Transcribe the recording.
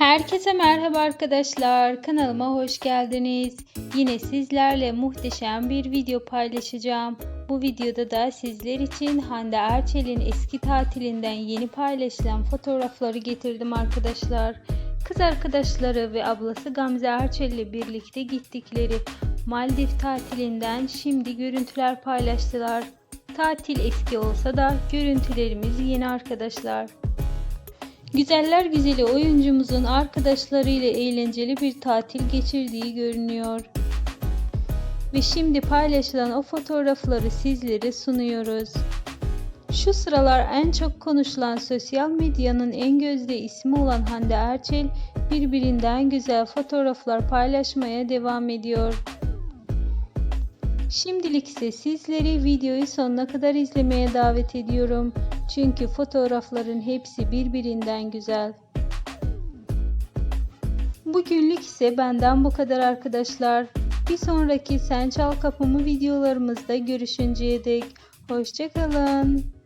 Herkese merhaba arkadaşlar. Kanalıma hoş geldiniz. Yine sizlerle muhteşem bir video paylaşacağım. Bu videoda da sizler için Hande Erçel'in eski tatilinden yeni paylaşılan fotoğrafları getirdim arkadaşlar. Kız arkadaşları ve ablası Gamze Erçel ile birlikte gittikleri Maldiv tatilinden şimdi görüntüler paylaştılar. Tatil eski olsa da görüntülerimiz yeni arkadaşlar. Güzeller güzeli oyuncumuzun arkadaşlarıyla eğlenceli bir tatil geçirdiği görünüyor. Ve şimdi paylaşılan o fotoğrafları sizlere sunuyoruz. Şu sıralar en çok konuşulan sosyal medyanın en gözde ismi olan Hande Erçel birbirinden güzel fotoğraflar paylaşmaya devam ediyor. Şimdilik ise sizleri videoyu sonuna kadar izlemeye davet ediyorum. Çünkü fotoğrafların hepsi birbirinden güzel. Bugünlük ise benden bu kadar arkadaşlar. Bir sonraki Sen Çal Kapımı videolarımızda görüşünceye dek hoşçakalın.